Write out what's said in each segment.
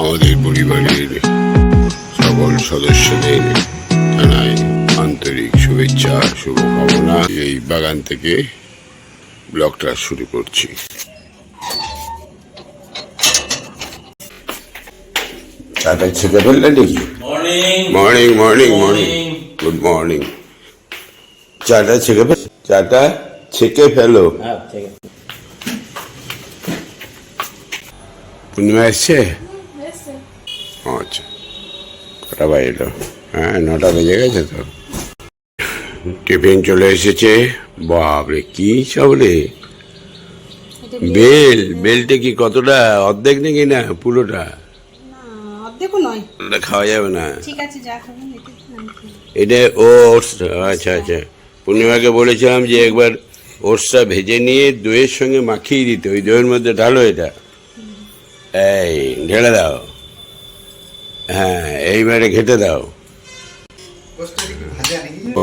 আমাদের পরিবারের সকল সদস্যদের জানাই আন্তরিক শুভেচ্ছা শুভকামনা। এই বাগান থেকে ব্লগটা শুরু করছি। চাটা ছেঁকে ফেললে নাকি morning morning morning good morning চাটা ছেঁকে ফেল চাটা ছেঁকে ফেলো। হ্যাঁ পূর্ণিমা এসছে? বাজলো হ্যাঁ নটা বেজে গেছে তো। টিফিন চলে এসেছে। বাপরে কি সব রে? বেল বেলটা কি কতটা? অর্ধেক নাকি না পুরোটা? খাওয়া যাবে না। এটা ওটস। আচ্ছা আচ্ছা। পূর্ণিমাকে বলেছিলাম যে একবার ওটসটা ভেজে নিয়ে দইয়ের সঙ্গে মাখিয়ে দিতে। ওই দইয়ের মধ্যে ঢালো এটা। এই ঢেলে দাও। হ্যাঁ এইবারে ঘেটে দাও।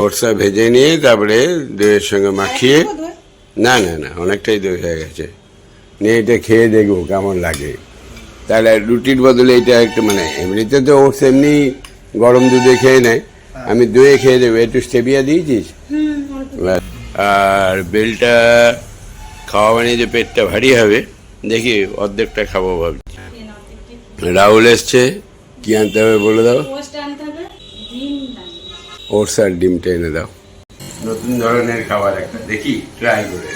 ওটসটা ভেজে নিয়ে তারপরে দইয়ের সঙ্গে মাখিয়ে না না না অনেকটাই দই হয়ে গেছে। নিয়ে এটা খেয়ে দেখব কেমন লাগে। তাহলে রুটির বদলে এটা একটু মানে এমনিতে তো ওটস এমনি গরম দুধে খেয়ে নেয়। আমি দইয়ে খেয়ে দেবো একটু স্টেবিয়া দিয়েছিস? আর বেলটা খাওয়া মানে যে পেটটা ভারী হবে দেখি অর্ধেকটা খাব ভাবছি। রাহুল এসছে। কি আনতে হবে বলে দাও? ওটস আর ডিমটা এনে দাও। নতুন ধরনের খাবার একটা দেখি ট্রাই করে।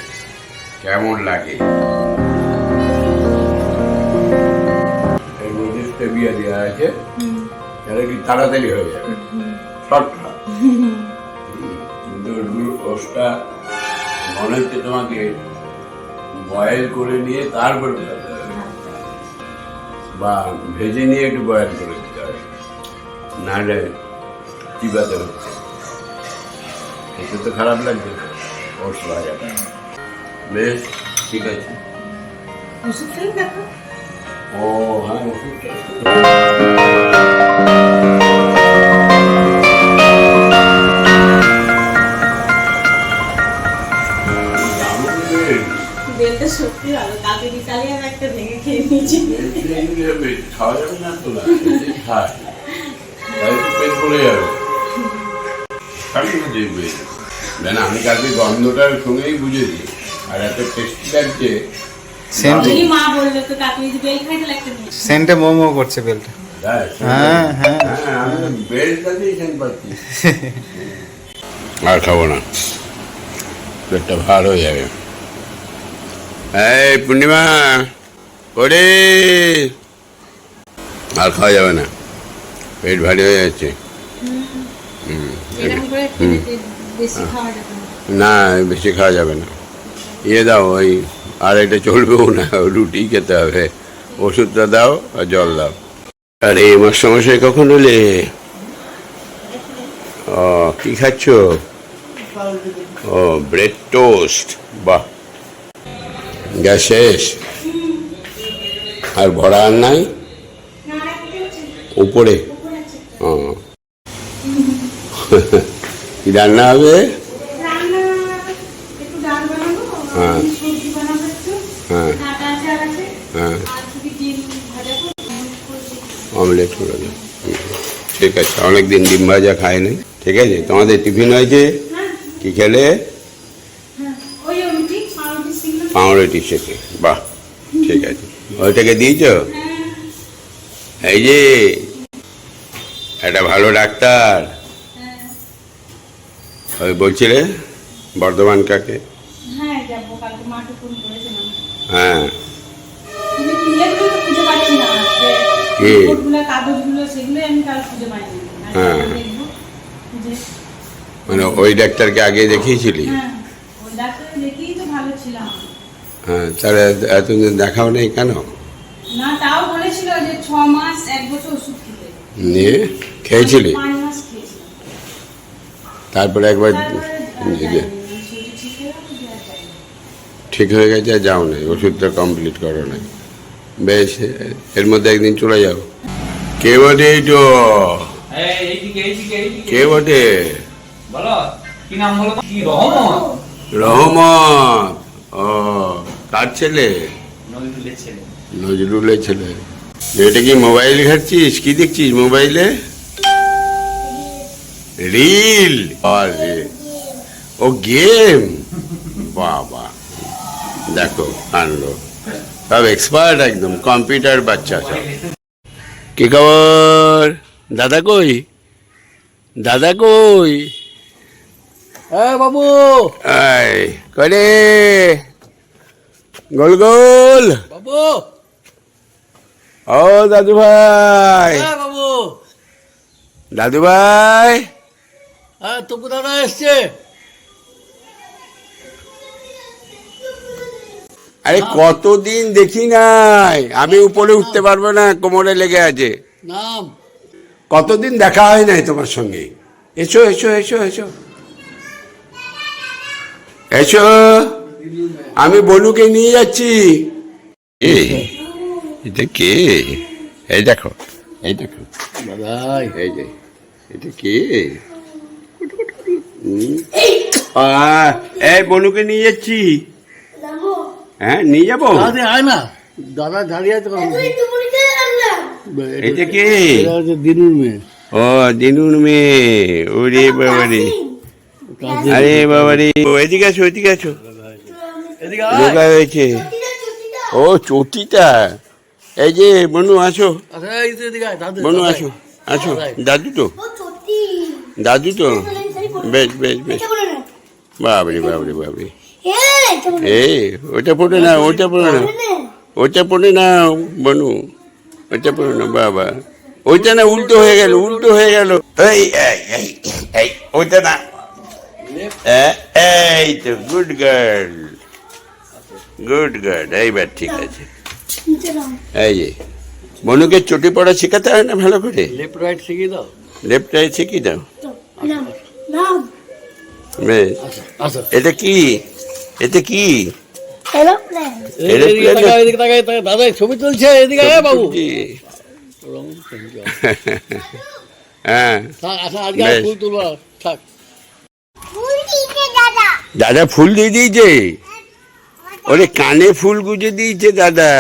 কেমন লাগে? এর মধ্যে স্টেবিয়া দেওয়া আছে তাহলে কি তাড়াতাড়ি হয়ে যাবে? শর্টকাট কিন্তু ওটসটা মনে হচ্ছে তোমাকে বয়েল করে নিয়ে তারপর খেতে হবে বা ভেজে নিয়ে একটু বয়েল করে দিতে হবে। নাহলে চিবাতে হচ্ছে। এতে তো খারাপ লাগবে ওটস ভাজাটা বেশ ঠিক আছে। ও হ্যাঁ। বেলটা সত্যি ভালো কালকে বিকালে খাওয়া যাবে না তো না খায় তাই তো পেট ভরে যাবে খালি না দেখবে না না, আমি কালকে গন্ধটার সঙ্গেই বুঝেছি আর এত টেস্টি লাগছে সেন্ট মোমো করছে বেলটা? হ্যাঁ, হ্যাঁ। হ্যাঁ, আর খাব না পেটটা ভার হয়ে যাবে এই পূর্ণিমা করে আর খাওয়া যাবে না। পেট ভারী হয়ে যাচ্ছে। যাবে না। বেশি খাওয়া যাবে না। ইয়ে দাও ওই আর এটা চলবেও না রুটি খেতে হবে। ওষুধটা দাও আর জল দাও। আর এই মাস সমস্যায় কখন হলে ও কি খাচ্ছ? ও ব্রেড টোস্ট। বাহ। গ্যাস শেষ। আর ভরা আর নাই? উপরে? ও। কি রান্না হবে? হ্যাঁ। হ্যাঁ। হ্যাঁ। অমলেট করে ঠিক আছে অনেকদিন ডিম ভাজা খায় নাই ঠিক আছে তোমাদের টিফিন হয়েছে? হ্যাঁ কি খেলে? হ্যাঁ পাউরুটি শেখে বাহ ঠিক আছে। ওইটাকে দিয়েছ? এই যে একটা ভালো ডাক্তার। ওই বলছিলে বর্ধমান কাকে? হ্যাঁ হ্যাঁ। হ্যাঁ। মানে ওই ডাক্তারকে আগে দেখিয়েছিলি? হ্যাঁ ডাক্তার দেখেই তো ভালো ছিলাম। হ্যাঁ তাহলে এতদিন দেখাও নেই কেন? না তাও বলেছিল যে ছ মাস এক বছর ওষুধ খেতে। নিয়ে খেয়েছিলি? তারপরে একবার ঠিক হয়ে গেছে আর যাও নাই। ওষুধটা কমপ্লিট করো নাই। বেশ এর মধ্যে একদিন চলে যাও। কে বটে এই এইদিকে কে বটে? বলো কি নাম বলো? রহমত? রহমত। ও কার ছেলে? নজরুলের ছেলে। এটা কি মোবাইল ঘাটছিস? কি দেখছিস মোবাইলে? রিল। আরে। ও গেম? বাবা। দেখো আনলো। সব এক্সপার্ট একদম কম্পিউটার বাচ্চা সব। কি খবর? দাদা কই? দাদা কই? হ্যাঁ বাবু। আই করে গোল গোল। বাবু। ও দাদু ভাই হ্যাঁ বাবু। দাদু ভাই হ্যাঁ তপু দাদা এসছে। আরে কতদিন দেখি নাই। আমি উপরে উঠতে পারব না কোমরে লেগে আছে। নাম। কতদিন দেখা হয় নাই তোমার সঙ্গে? এসো এসো এসো এসো। এসো। আমি বনুকে নিয়ে যাচ্ছি। এ এটা কে? এই দেখো এই দেখো। দাদাই এই যে এটা কে? আহ, এই বনুকে নিয়ে যাচ্ছি। হ্যাঁ নিয়ে যাব? আয় না। দাদা দাঁড়িয়ে আছে? এটা কে? দিনুর মেয়ে। ও দিনুর মেয়ে। ওরে বাবারে। আরে বাবারে। ও এদিকে আছো এদিকে আছো এদিকে রোগা হয়েছে ও চটিটা। এই যে বনু আসো। আচ্ছা, বনু দাদাই। আসো আসো। দাদু তো। দাদু তো। বেশ বেশ বেশ। বাবরে বাবরে বাবরে এই ওটা পড়ে না ওটা পড়ে না ওটা পড়ে না বনু ওটা পড়ে না বাবা। ওইটা না উল্টো হয়ে গেল উল্টো হয়ে গেল। এই এই ওইটা না। এ- এই তো গুড গার্ল গুড গুড এইবার ঠিক আছে। এই যে বনুকে চটি পড়া শেখাতে হয় না ভালো করে? লেফট রাইট শিখিয়ে দাও। লেফট রাইট শিখিয়ে দাও। বেশ। আচ্ছা আচ্ছা। এটা কি? এটা কি। দাদা ছবি তুলছে এদিকে বাবু। দাদা ফুল দিয়ে দিয়েছে? ওরে কানে ফুল গুজে দিয়েছে, দাদা।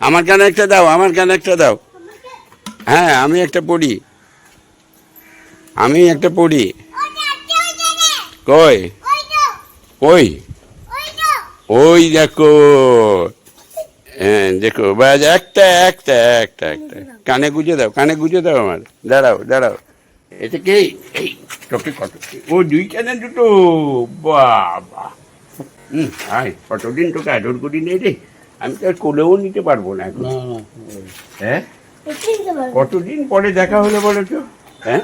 আমার কানে একটা দাও, আমার কানে একটা দাও। হ্যাঁ আমি একটা পড়ি। আমি একটা পড়ি। কই? কই ওই দেখো। হ্যাঁ দেখো, বাজ একটা একটা একটা একটা। কানে গুজে দাও, কানে গুজে দাও আমার। দাঁড়াও দাঁড়াও। এটা কি? এই তোকে কত ও দুই কানে দুটো। বাবা। হুম আয় কতদিন তোকে আদর করি নেই রে? আমি তো আর কোলেও নিতে পারব না এখন। হ্যাঁ? কতদিন পরে দেখা হলো বলো তো? হ্যাঁ?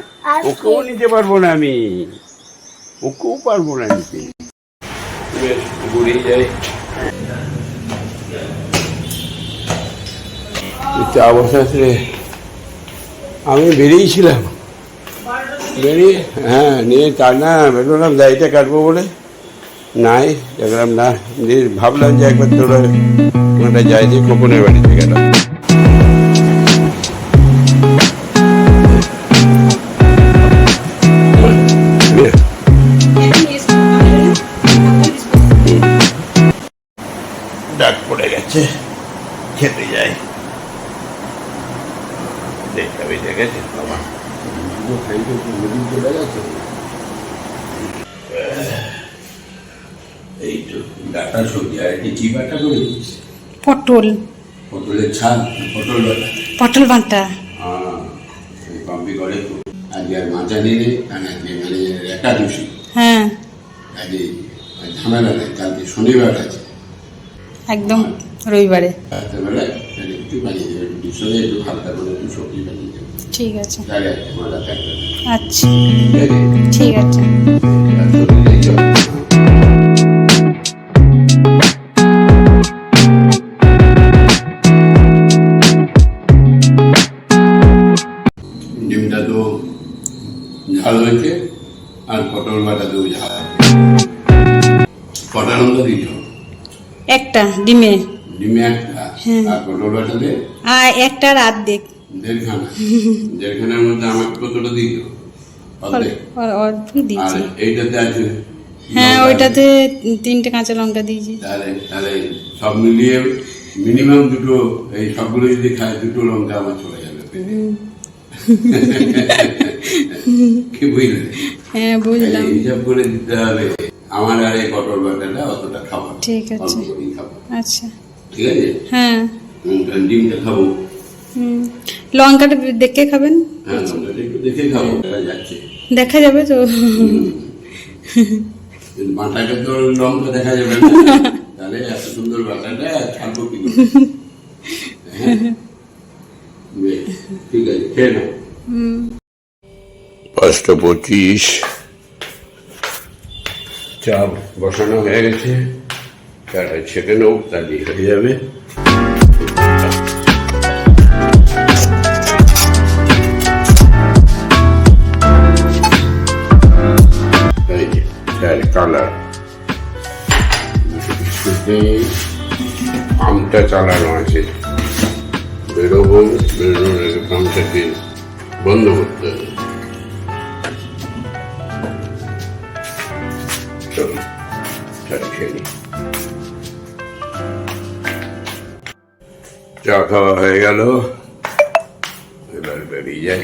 ওকেও নিতে পারব না আমি। ওকেও পারব না নিতে বেশ, ঘুরে যাই। চা বসাতে আমি বেরিয়েছিলাম। বেরিয়ে হ্যাঁ নিয়ে তার না বেরোলাম দাড়িটা কাটবো বলে। নাই দেখলাম না ভাবলাম যে একবার তোরা ওটা যাই যে কোপনের বাড়িতে গেলাম ডাটা সবজি আর কি কি বাটা করে পটল। পটলের পটল বাটা। পটল বাটা। হ্যাঁ কম্পি করে আজকে আর আজকে ম্যানেজারের একাদশী হ্যাঁ। আজকে ঝামেলা নেই কালকে শনিবার আছে। একদম রবিবারে। একটু বানিয়ে দেবে একটু সঙ্গে একটু হালকা করে একটু সবজি বানিয়ে দেবে। ঠিক আছে। আচ্ছা। ঠিক আছে। হয়েছে আর পটল বাটা তো ঝাল কটা লঙ্কা দিচ্ছ একটা ডিমে। ডিমে একটা? আর পটল বাটাতে? আর একটা রাত দেখ দেড়খানা। দেড়খানার মধ্যে আমাকে কতটা আর এইটাতে আছে হ্যাঁ ওইটাতে তিনটে কাঁচা লঙ্কা দিয়েছি। তাহলে তাহলে সব মিলিয়ে মিনিমাম দুটো এই সবগুলো যদি খায় দুটো লঙ্কা আমার চলে যাবে। কি বুঝলে? হ্যাঁ বুঝলাম। হিসাব করে দিতে হবে আমার আর এই পটল বাটাটা অতটা খাব ঠিক আছে। খাব। আচ্ছা। ঠিক আছে? হ্যাঁ। ডিমটা খাব। হুম। লঙ্কাটা দেখে খাবেন? হ্যাঁ দেখে খাব দেখা যাচ্ছে। দেখা যাবে তো। বাটাটা তো লঙ্কা দেখা যাবে না। তাহলে এত সুন্দর বাটাটা ছাড়বো কি? হ্যাঁ? ঠিক আছে খেয়ে নাও। পাঁচটা পঁচিশ চা বসানো হয়ে গেছে চাটা ছেঁকে নেব হয়ে যাবে কালার আমটা চালানো আছে বেরোবো বেরোনোর আগে পাম্পটাকে বন্ধ করতে হবে চা খাওয়া হয়ে গেল এবার বেরিয়ে যাই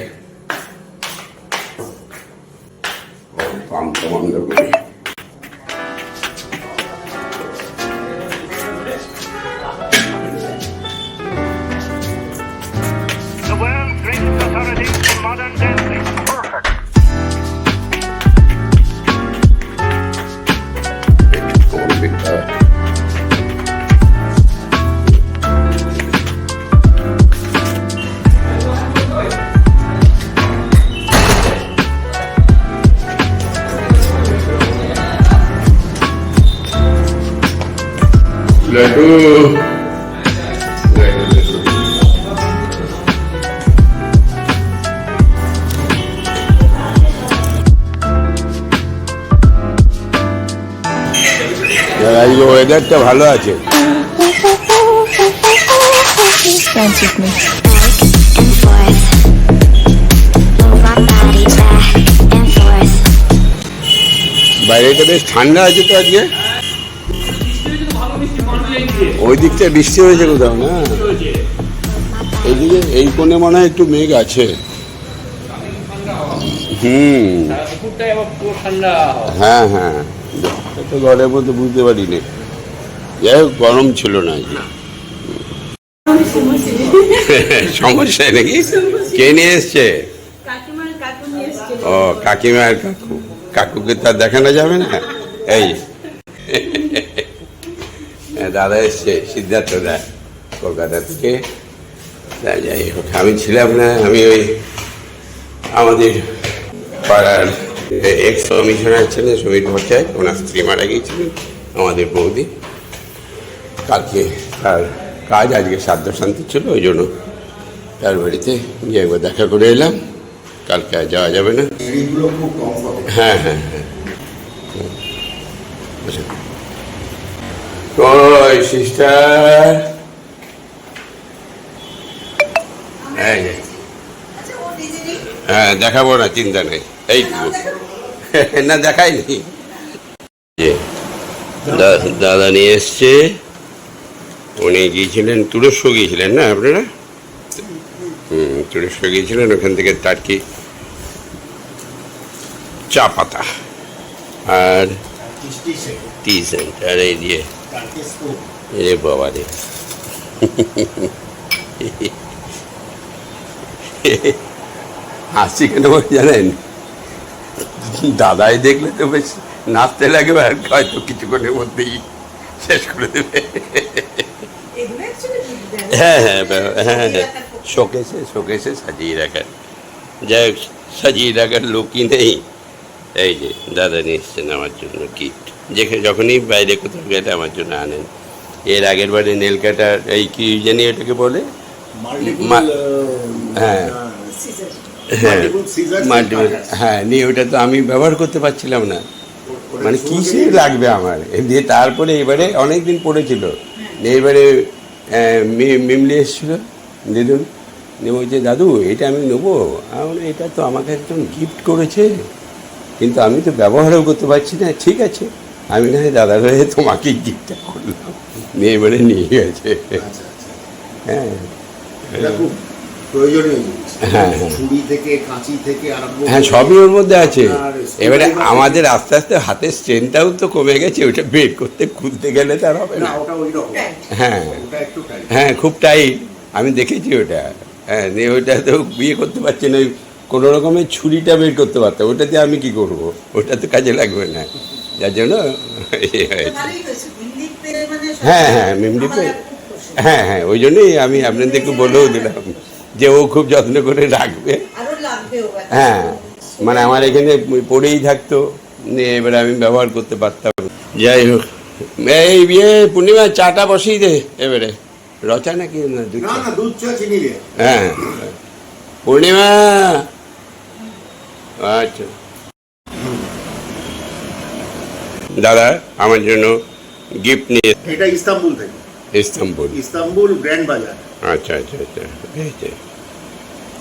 আজকে ওয়েদারটা ভালো আছে. বাইরেটা বেশ ঠান্ডা আছে তো আজকে। ওই দিকটা বৃষ্টি হয়েছে কোথাও না? এইদিকে এই কোণে মনে হয় একটু মেঘ আছে। হুম। হ্যাঁ হ্যাঁ। তো ঘরের মধ্যে বুঝতে পারিনি। যাই হোক, গরম ছিল না সমস্যা নাকি? কে নিয়ে এসছে? কাকিমার ও, কাকিমা আর কাকু। কাকুকে তার দেখানো যাবে না। এই। দাদা এসছে, সিদ্ধার্থ দা, কলকাতা থেকে। যাই হোক, আমি ছিলাম না, আমি ওই আমাদের পাড়ার এক্স কমিশনার ছিলেন সমীর ভট্টাচার্য ওনার স্ত্রী মারা গিয়েছিলেন আমাদের বৌদি। কালকে তার কাজ আজকে সাধ্য শান্তি ছিল ওই জন্য তার বাড়িতে গিয়ে একবার দেখা করে এলাম। কালকে আর যাওয়া যাবে না। হ্যাঁ হ্যাঁ হ্যাঁ। ওই সিস্টার। এই হ্যাঁ দেখাবো না চিন্তা নেই। এই না, দেখাইনি। যে দা- দাদা নিয়ে এসছে। উনি গিয়েছিলেন, তুরস্ক গিয়েছিলেন না আপনারা? হুম, তুরস্ক গিয়েছিলেন, ওখান থেকে টার্কি চা পাতা। আর টি সেন্ট, আর এই দিয়ে এ বাবা রে। হাসি কেন জানেন? দাদাই দেখলে তো বেশ নাচতে লাগবে আর হয়তো কিছুক্ষণের মধ্যেই শেষ করে দেবে। হ্যাঁ হ্যাঁ বা- হ্যাঁ হ্যাঁ শোকেসে শোকেসে সাজিয়ে রাখার যাই হোক সাজিয়ে রাখার লোকই নেই। এই যে দাদা নিয়ে এসছেন আমার জন্য কিট। যেখানে যখনই বাইরে কোথাও গেলে আমার জন্য আনেন। এর আগের বারে নেল কাটার এই কি জানি এটাকে বলে? হ্যাঁ। হ্যাঁ হ্যাঁ নিয়ে ওটা তো আমি ব্যবহার করতে পারছিলাম না। মানে কিসে লাগবে আমার? দিয়ে তারপরে এবারে অনেক দিন পড়েছিল নিয়ে এবারে মিমলি এসেছিল দিদুন। নিয়ে বলছে দাদু এটা আমি নেব? বললাম, এটা তো আমাকে একজন গিফট করেছে। কিন্তু আমি তো ব্যবহারও করতে পারছি না। ঠিক আছে। আমি না হয় দাদার হয়ে তোমাকেই গিফটটা করলাম। নিয়ে এবারে নিয়ে গেছে। আচ্ছা আচ্ছা। হ্যাঁ। প্রয়োজনীয় জিনিস। হ্যাঁ, হ্যাঁ। ছুরি থেকে কাঁচি থেকে আরম্ভ হ্যাঁ সবই ওর মধ্যে আছে। এবারে আমাদের আস্তে আস্তে হাতের স্ট্রেনটাও তো কমে গেছে ওটা বের করতে খুলতে গেলে তার হবে না। না ওটা ওই রকম। হ্যাঁ। হ্যাঁ খুব টাইট আমি দেখেছি ওটা। হ্যাঁ ওটা তো বিয়ে করতে পারছি না ওই কোনো রকমের ছুরিটা বের করতে পারতাম। ওটাতে আমি কি করব? ওটা তো কাজে লাগবে না। যার জন্য এ হয়েছে। হ্যাঁ হ্যাঁ মেমরিতে হ্যাঁ হ্যাঁ ওই জন্যই আমি আপনাদেরকে বলেও দিলাম। যে ও খুব যত্ন করে রাখবে। হ্যাঁ মানে আমার এখানে পড়েই থাকতো নিয়ে এবারে আমি ব্যবহার করতে পারতাম। যাই হোক এই বিয়ে পূর্ণিমা চাটা বসিয়ে দে এবারে। রচা নাকি না দুধ হ্যাঁ পূর্ণিমা। আচ্ছা। দাদা আমার জন্য গিফট নিয়ে এটা ইস্তাম্বুল থেকে। ইস্তাম্বুল। ইস্তাম্বুল গ্র্যান্ড বাজার। আচ্ছা আচ্ছা আচ্ছা হয়েছে।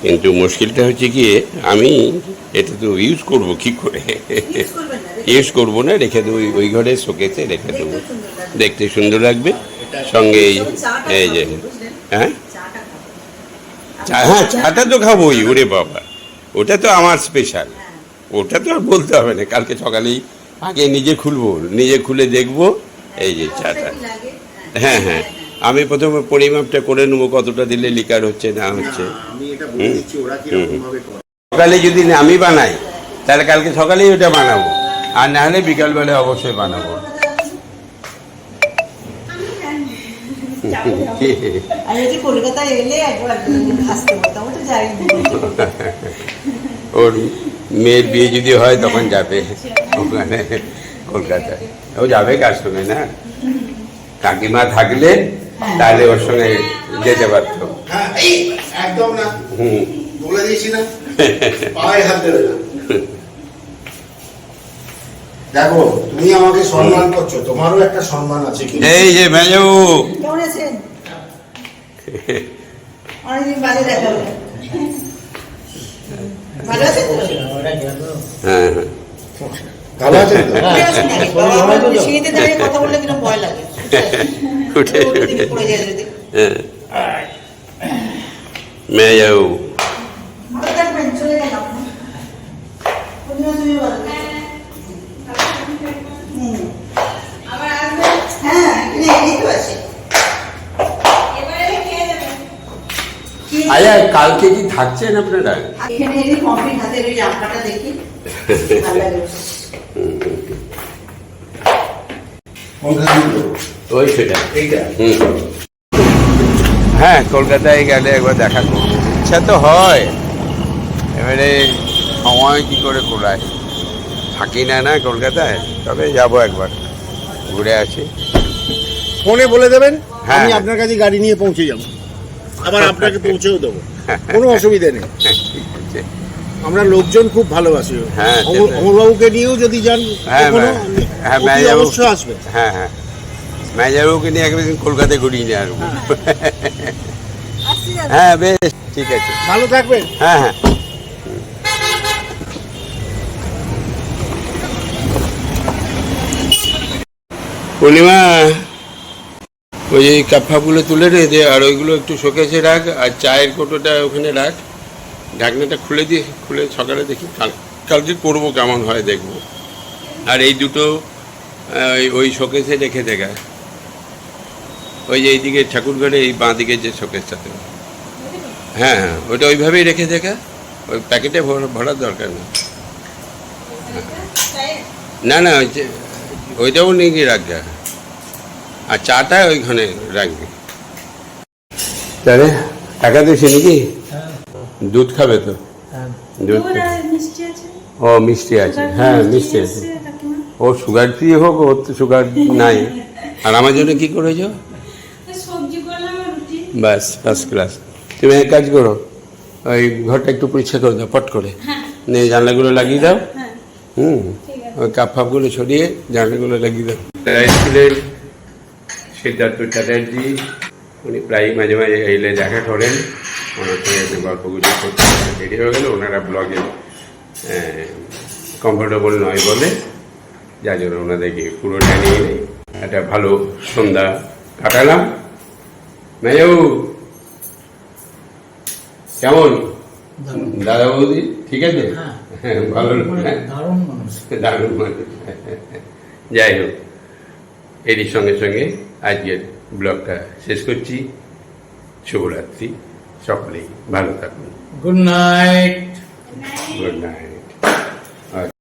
কিন্তু মুশকিলটা হচ্ছে কি আমি এটা তো ইউজ করব কি করে? ইউজ করব না রেখে দেবো ওই- ওই ঘরে শোকেতে রেখে দেবো। দেখতে সুন্দর লাগবে। সঙ্গে এই এই যে হ্যাঁ? চা- হ্যাঁ চাটা তো খাবোই ওরে বাবা। ওটা তো আমার স্পেশাল ওটা তো আর বলতে হবে না কালকে সকালেই আগে নিজে খুলবো নিজে খুলে দেখব। এই যে চাটা। হ্যাঁ হ্যাঁ। আমি প্রথমে পরিমাপটা করে নেব কতটা দিলে লিকার হচ্ছে না হচ্ছে। না, আমি এটা বলে দিচ্ছি ওরা কীরকম ভাবে করে? সকালে যদি আমি বানাই তাহলে কালকে সকালেই ওটা বানাবো। আর না হলে বিকালবেলা অবশ্যই বানাবো। ওর মেয়ের বিয়ে যদি হয় তখন যাবে ওখানে কলকাতায়। ও যাবে কার সঙ্গে না? কাকিমা থাকলে তাহলে ওর সঙ্গে যেতে পারতো। হ্যাঁ একদম না। হুম। বলে দিয়েছি না। পায়ে হাত দেবে না। দেখো তুমি আমাকে সম্মান করছ তোমারও একটা সম্মান আছে কি এই যে মেজবাবু কেমন আছেন? অনেকদিন বাজে দেখা ভালো আছেন তো? হ্যাঁ হ্যাঁ। ভালো আছেন তো? ভালো আছেন নাকি? বাবা আমার সিঁড়িতে দাঁড়িয়ে কথা বললে কীরকম ভয় লাগে। উঠে উঠে। হ্যাঁ। আবার আসবেন হ্যাঁ আচ্ছা কালকে কি থাকছেন আপনারা? এখানে এই কফি হাতের ওই জামাটা দেখি। ভালো লাগে? ওই সেটা। হুম। হ্যাঁ কলকাতায় গেলে একবার দেখা করব। ইচ্ছা তো হয়। এবারে সময় কি করে কোলায়? থাকি না না কলকাতায় তবে যাব একবার। ঘুরে আসি। ফোনে বলে দেবেন হ্যাঁ। আমি আপনার কাছে গাড়ি নিয়ে পৌঁছে যাব। আবার আপনাকে পৌঁছেও দেবো। কোনো অসুবিধা নেই। ঠিক আছে। আমরা লোকজন খুব ভালোবাসি। হ্যাঁ, সেটাই। অমরবাবুকে নিয়েও যদি যান হ্যাঁ কখনো, হ্যাঁ অতি অবশ্যই আসবে। হ্যাঁ হ্যাঁ। ম্যাজাবুকে নিয়ে একদিন কলকাতায় ঘুরিয়ে নিয়ে আসব। হ্যাঁ বেশ ঠিক আছে। ভালো থাকবেন। হ্যাঁ হ্যাঁ। পূর্ণিমা ওই এই কাপ তুলে রে দে আর ওইগুলো একটু শোকেছে রাখ আর চায়ের কোটোটা ওখানে রাখ। ঢাকনাটা খুলে দিয়ে খুলে সকালে দেখি কাল কালকে করব কেমন হয় দেখব। আর এই দুটো ওই- ওই শোকেসে রেখে দেখা। ওই যে এইদিকে ঠাকুরঘরে এই বাঁ দিকে যে শোকেসটাতে হ্যাঁ হ্যাঁ ওইটা ওইভাবেই রেখে দেখা ওই প্যাকেটে ভর- ভরার দরকার নেই। না না, ওই যে, ওইটাও নিয়ে গিয়ে রাখবে। আর চাটা ওইখানে রাখবে। তাহলে দিয়েছি নাকি? দুধ খাবে তো? দুধ ও, মিষ্টি আছে। হ্যাঁ মিষ্টি আছে। ও, সুগার ফ্রি হোক ওর তো সুগার নাই। আর আমার জন্য কি করেছ? বাস ফার্স্ট ক্লাস তুমি এক কাজ করো ওই ঘরটা একটু পরিষ্কার করে দাও পট করে। নিয়ে জানলাগুলো লাগিয়ে দাও। হ্যাঁ। হুম। ওই কাপ ফাপগুলো ছড়িয়ে জানলাগুলো লাগিয়ে দাও। এসেছিলেন সিদ্ধার্থ চ্যাটার্জি উনি প্রায় মাঝে মাঝে এলে দেখা করেন। ওনার সঙ্গে একটু গল্প গুজব করতে দেরি হয়ে গেল ওনারা ব্লগে কমফোর্টেবল নয় বলে। যার জন্য ওনাদেরকে পুরোটা নিয়ে একটা ভালো সন্ধ্যা কাটালাম। মেয়েও কেমন? দাদা বৌদি ঠিক আছে? হ্যাঁ। ভালো হ্যাঁ? দারুণ মানুষ। যাই হোক এরই সঙ্গে সঙ্গে আজকের ব্লগটা শেষ করছি। শুভরাত্রি সকলেই ভালো থাকুন। Good night good night